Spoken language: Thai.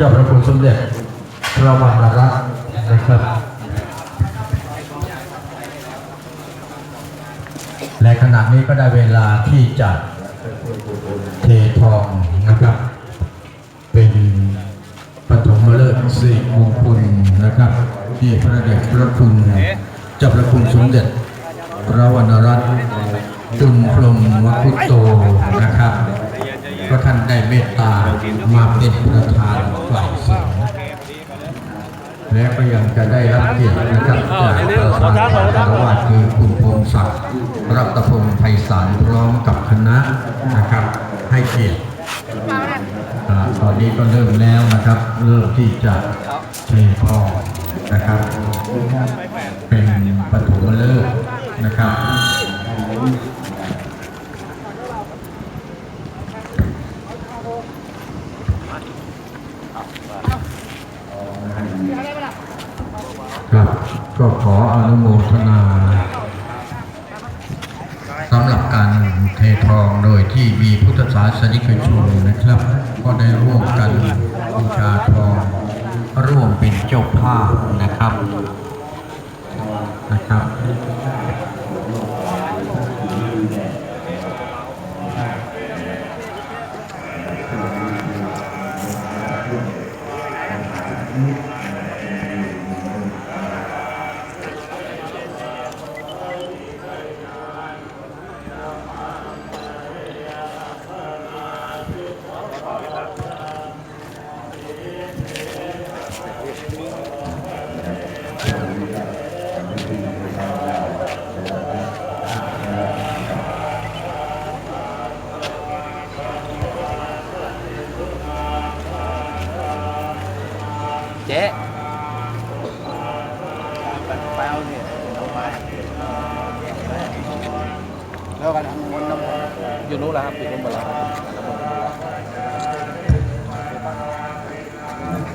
เจ้าพระคุณสมเด็จพระวรรณรัตน์นะครับ และขณะนี้ก็ได้เวลาที่จะเททองนะครับ เป็นปฐมฤกษ์สิริมงคลนะครับที่พระเดชพระคุณเจ้าพระคุณสมเด็จพระวรรณานได้เมตตามาเป็นประธานฝ่ายสงห์และก็ยังจะได้รับเกียรตินะครับจากประธานฝ่ายคารวะคือคุณพงศักดิ์รัตพงศ์ไพศาลพร้อมกับคณะนะครับ ให้เกียรติตอนนี้ก็เริ่มแล้วนะครับ เริ่มที่จะเทพ่อนะครับ เป็นปฐมฤกษ์นะครับ ครับ ก็ขออนุโมทนาสำหรับการเททองโดยที่มีพุทธศาสนิกชนนะครับ ก็ได้ร่วมกันบูชาทอง ร่วมเป็นเจ้าภาพนะครับนะครับ เจ๊ไปเอาเนี่ยเอาไปแล้วกันทางบนน้ำอยู่นู้นแล้วครับอยู่นู้นหมดแล้ว